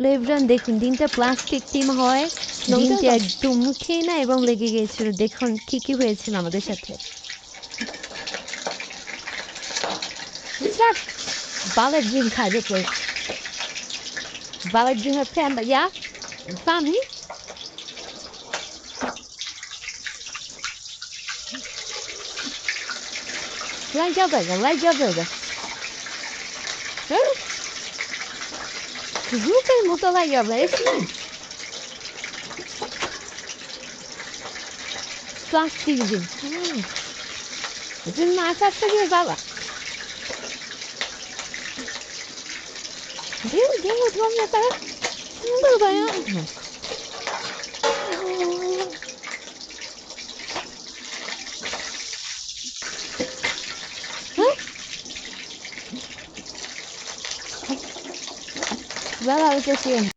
লেব্রন দেখুন ডিমটা প্লাস্টিক ডিম হয়। ডিমটা একদম মুখেই না এবং লেগে গিয়েছিল। দেখুন কি কি হয়েছিল আমাদের সাথে. Baller ডিম খায় দেখো বালের ডিম হচ্ছে ইয়া Tutaj motowajowe jest nic. o dym. Dymasa przegrywała. Gdzie, gdzie, gdzie, gdzie, gdzie, gdzie, gdzie, gdzie, Well, I was just doing.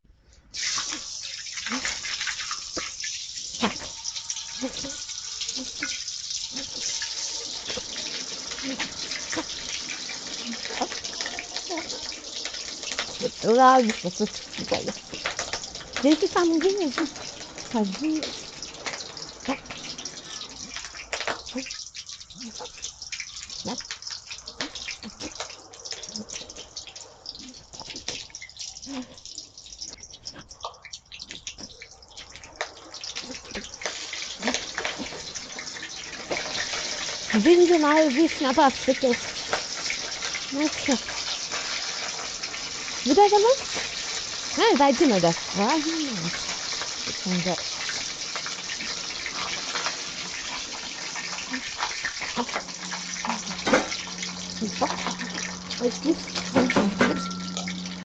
Loud, this is together. This is something is fuzzy. Yep. Mi? Hadi. Będzie mały wiesz na patrzę to. No co? Wydaje mi Ha, zajdziemy do. Ładnie. Sądzę. Oj,